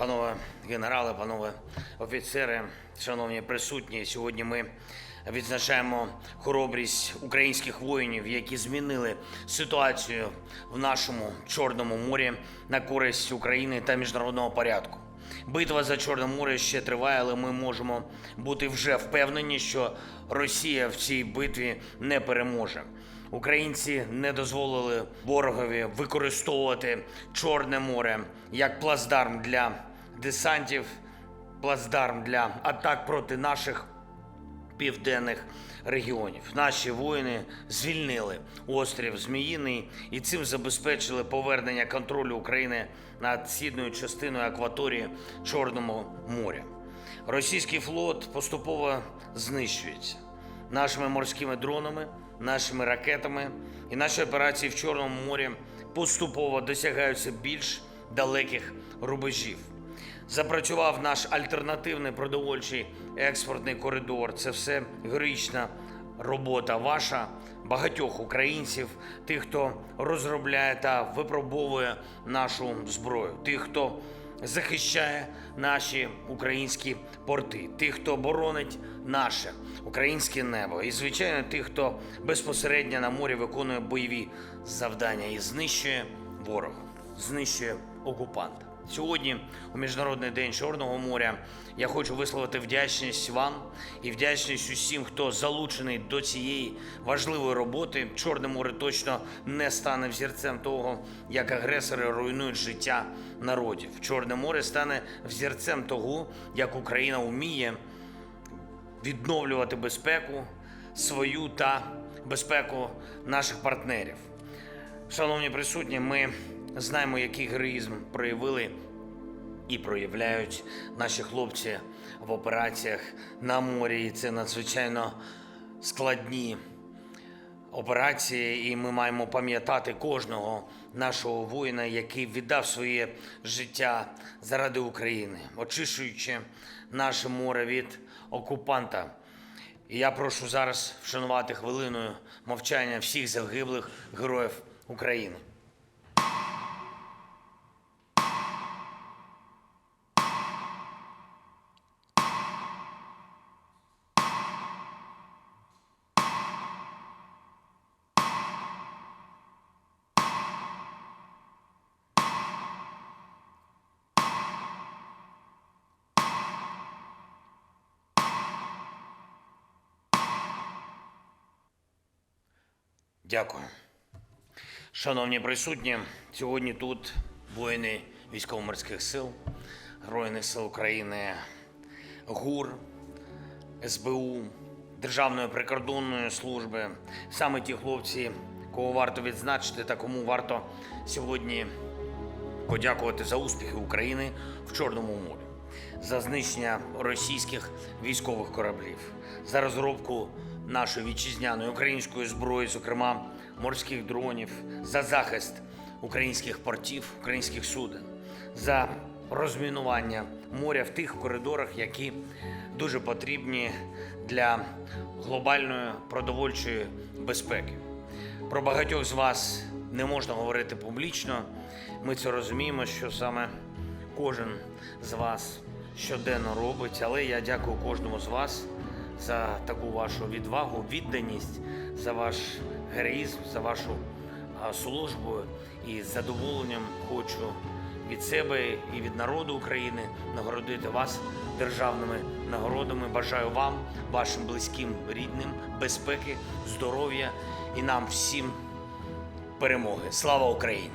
Панове генерали, панове офіцери, шановні присутні, сьогодні ми відзначаємо хоробрість українських воїнів, які змінили ситуацію в нашому Чорному морі на користь України та міжнародного порядку. Битва за Чорне море ще триває, але ми можемо бути вже впевнені, що Росія в цій битві не переможе. Українці не дозволили ворогові використовувати Чорне море як плацдарм для десантів, плацдарм для атак проти наших південних регіонів. Наші воїни звільнили острів Зміїний і цим забезпечили повернення контролю України над східною частиною акваторії Чорного моря. Російський флот поступово знищується нашими морськими дронами, нашими ракетами, і наші операції в Чорному морі поступово досягаються більш далеких рубежів. Запрацював наш альтернативний продовольчий експортний коридор. Це все героїчна робота ваша, багатьох українців, тих, хто розробляє та випробовує нашу зброю, тих, хто захищає наші українські порти, тих, хто боронить наше українське небо, і звичайно, тих, хто безпосередньо на морі виконує бойові завдання і знищує ворога, знищує окупанта. Сьогодні, у Міжнародний день Чорного моря, я хочу висловити вдячність вам і вдячність усім, хто залучений до цієї важливої роботи. Чорне море точно не стане взірцем того, як агресори руйнують життя народів. Чорне море стане взірцем того, як Україна вміє відновлювати безпеку свою та безпеку наших партнерів. Шановні присутні, ми знаємо, який героїзм проявили і проявляють наші хлопці в операціях на морі. І це надзвичайно складні операції, і ми маємо пам'ятати кожного нашого воїна, який віддав своє життя заради України, очищуючи наше море від окупанта. І я прошу зараз вшанувати хвилиною мовчання всіх загиблих героїв України. Дякую. Шановні присутні, сьогодні тут воїни військово-морських сил, Збройних сил України, ГУР, СБУ, Державної прикордонної служби. Саме ті хлопці, кого варто відзначити та кому варто сьогодні подякувати за успіхи України в Чорному морі, за знищення російських військових кораблів, за розробку нашої вітчизняної української зброї, зокрема морських дронів, за захист українських портів, українських суден, за розмінування моря в тих коридорах, які дуже потрібні для глобальної продовольчої безпеки. Про багатьох з вас не можна говорити публічно. Ми це розуміємо, що саме кожен з вас щоденно робить, але я дякую кожному з вас за таку вашу відвагу, відданість, за ваш героїзм, за вашу службу. І з задоволенням хочу від себе і від народу України нагородити вас державними нагородами. Бажаю вам, вашим близьким, рідним, безпеки, здоров'я і нам всім перемоги. Слава Україні!